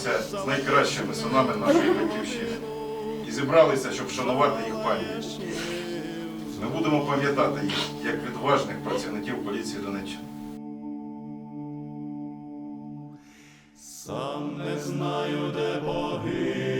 прощаємося з найкращими синами нашої батьківщини і зібралися, щоб вшанувати їх пам'ять. Ми будемо пам'ятати їх як відважних працівників поліції Донеччини. Сам не знаю, де погину,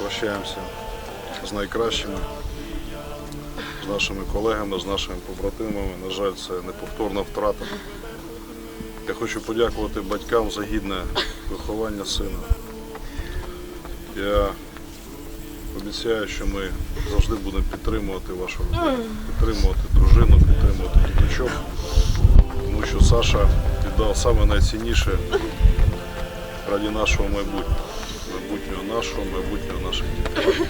Прощаємося з найкращими, з нашими колегами, з нашими побратимами. На жаль, це неповторна втрата. Я хочу подякувати батькам за гідне виховання сина. Я обіцяю, що ми завжди будемо підтримувати вашу роботу, підтримувати дружину, підтримувати діточок, тому що Саша віддав найцінніше раді нашого майбутнього, майбутнього нашого, майбутнього наших дітей.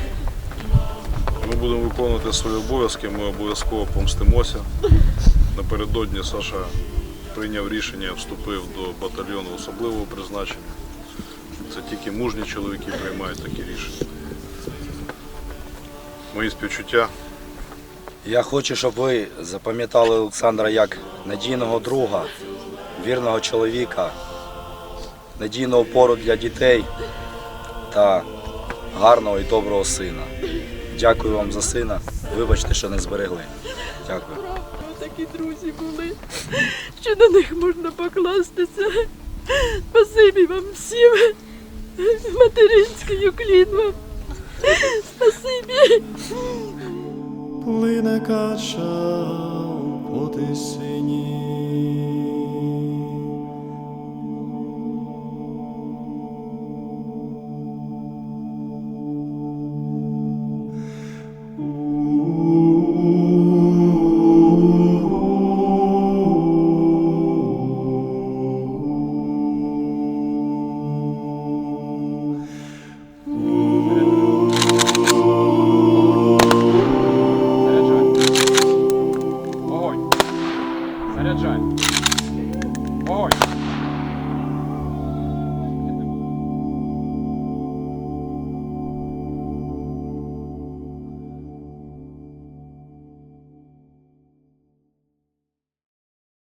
Ми будемо виконувати свої обов'язки, ми обов'язково помстимося. Напередодні Саша прийняв рішення, вступив до батальйону особливого призначення. Це тільки мужні чоловіки приймають такі рішення. Мої співчуття. Я хочу, щоб ви запам'ятали Олександра як надійного друга, вірного чоловіка, надійну опору для дітей та гарного і доброго сина. Дякую вам за сина. Вибачте, що не зберегли. Дякую. Такі друзі були, що на них можна покластися. Спасибі вам всім. Материнський уклін вам. Спасибі. плине кача по тисині. Заряджай. Огонь.